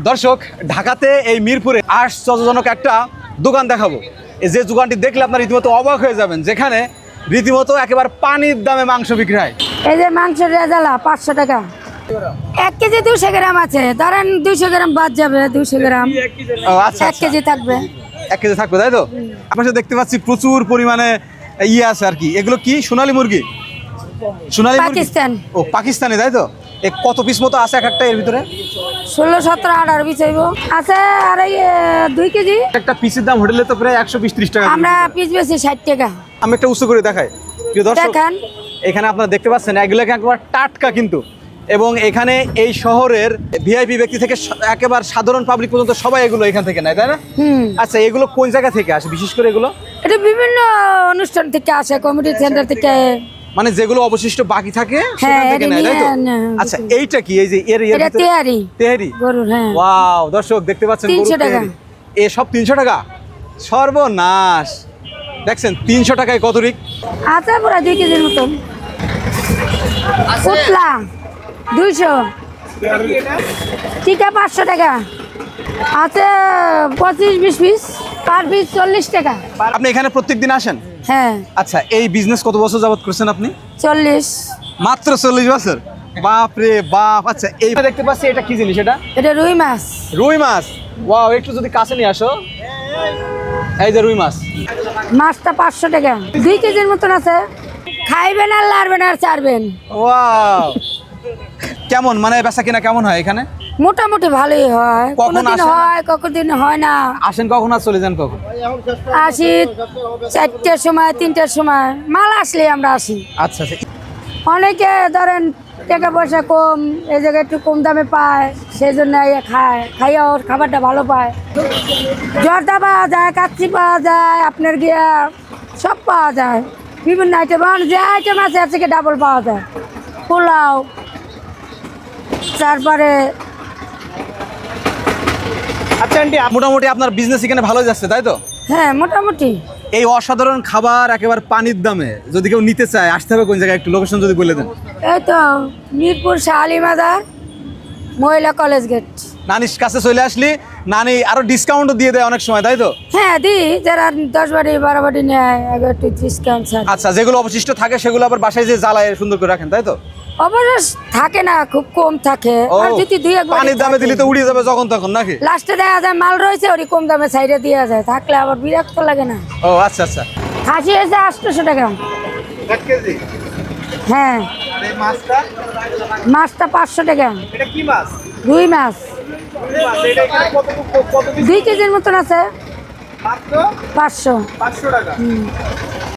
দর্শক ঢাকাতে এই মিরপুরে আশ্চর্যজনক একটা দোকান দেখাবো। যে দোকানটি দেখলে আপনার রীতিমতো অবাক হয়ে যাবেন যেখানে রীতিমতো একেবারে পানির দামে মাংস বিক্রি হয় এই যে মাংসের রেজালা পাঁচশো টাকা। এক কেজি দুশো গ্রাম আছে। ধরেন দুশো গ্রাম বাদ যাবে দুশো গ্রাম। আচ্ছা এক আচ্ছা। কেজি থাকবে। এক কেজি থাকবে তাই তো? আপনার সাথে দেখতে পাচ্ছি প্রচুর পরিমাণে ইয়ে আছে আর কি। এগুলো কি? সোনালী মুরগি? সোনালী পাকিস্তান। ও পাকিস্তানি তাই তো? কত পিস মতো আছে এক একটা এর ভিতরে? ষোলো সতেরো আঠারো পিস হইব। আছে আর এই দুই কেজি। একটা পিসের দাম হোটেলে তো প্রায় একশো বিশ ত্রিশ টাকা আমরা পিস বেশি ষাট টাকা। আমি একটা উঁচু করে দেখাই। প্রিয় দর্শক এখানে আপনারা দেখতে পাচ্ছেন এগুলো একবার টাটকা কিন্তু। এবং এখানে এই শহরের ভিআইপি ব্যক্তি থেকে একেবারে সাধারণ পাবলিক পর্যন্ত সবাই এগুলো এখান থেকে নেয় তাই না? আচ্ছা এগুলো কোন জায়গা থেকে আসে? বিশেষ করে এগুলো? এটা বিভিন্ন অনুষ্ঠান থেকে আসে কমিটি সেন্টার থেকে। মানে যেগুলো অবশিষ্ট বাকি থাকে হ্যাঁ, সেখান থেকে নেয় তাই তো? আচ্ছা এইটা কি? এই যে এর এর এটা ভিতরে- তেহারি। গরুর হ্যাঁ। ওয়াও দর্শক দেখতে পাচ্ছেন 300 গরুর। তেহারি। এ সব তিনশো টাকা? সর্বনাশ। দেখছেন তিনশো টাকায় কত রিক? আছে পুরো দুই কেজির মতন। পুতলা দুইশো। টিকা পাঁচশো টাকা। আছে পঁচিশ বিশ পিস পার পিস চল্লিশ টাকা। আপনি এখানে প্রত্যেক দিন আসেন? হ্যাঁ। আচ্ছা এই বিজনেস কত বছর যাবত করছেন আপনি? চল্লিশ। মাত্র চল্লিশ বছর? বাপ রে বাপ আচ্ছা এই দেখতে পাচ্ছি এটা কি জিনিস এটা? এটা রুই মাছ। রুই মাছ? ওয়াও একটু যদি কাছে নিয়ে আসো। এই যে রুই মাছ। মাছটা পাঁচশো টাকা। দুই কেজির মতন আছে। খাইবেন আর লাড়বেন আর চারবেন ওয়াও কেমন? মানে বেচা কিনা কেমন হয় এখানে? মোটামুটি ভালোই হয়। কখন হয় কখনদিন হয় না। আসেন কখন আর চলে যান কখন? আসি চারটের সময় তিনটের সময়। মাল আসলে আমরা আসি। আচ্ছা আচ্ছা। অনেকে ধরেন টাকা পয়সা কম এই জায়গায় একটু কম দামে পায় সেই জন্য খায় খাইয়া ওর খাবারটা ভালো পায়। জর্দা পাওয়া যায় কাচ্চি পাওয়া যায় আপনার গিয়া সব পাওয়া যায়। বিভিন্ন আইটেম যে আইটেম আছে এর থেকে ডাবল পাওয়া যায়। পোলাও তারপরে আচ্ছা আন্টি মোটামুটি আপনার বিজনেস এখানে ভালো যাচ্ছে তাই তো? হ্যাঁ মোটামুটি। এই অসাধারণ খাবার একেবারে পানির দামে যদি কেউ নিতে চায় আসতে হবে কোন জায়গায়? একটু লোকেশন যদি বলে দেন। এই তো মিরপুর শাহালি মহিলা কলেজ গেট নানির কাছে চলে আসলি নানি আরও ডিসকাউন্টও দিয়ে দেয় অনেক সময় তাই তো? হ্যাঁ দি যারা দশ বাড়ি বারো বাড়ি নেয় একটু ডিসকাউন্ট আচ্ছা যেগুলো অবশিষ্ট থাকে সেগুলো আবার বাসায় যে জ্বালায় সুন্দর করে রাখেন তাই তো? অবশ্য থাকে না খুব কম থাকে। আর যদি দুই এক পানির দামে দিলে তো উড়িয়ে যাবে যখন তখন নাকি? লাস্টে দেখা যায় মাল রয়েছে ওরই কম দামে সাইডে দেওয়া যায়। থাকলে আবার বিরক্ত লাগে না। ও আচ্ছা আচ্ছা। খাসি হয়েছে আটশোশো টাকা। এক কেজি? হ্যাঁ। মাছটা? মাছটা পাঁচশো টাকা। এটা কি মাছ? রুই মাছ। দুই কেজির মতন আছে। পাঁচশো। পাঁচশো টাকা।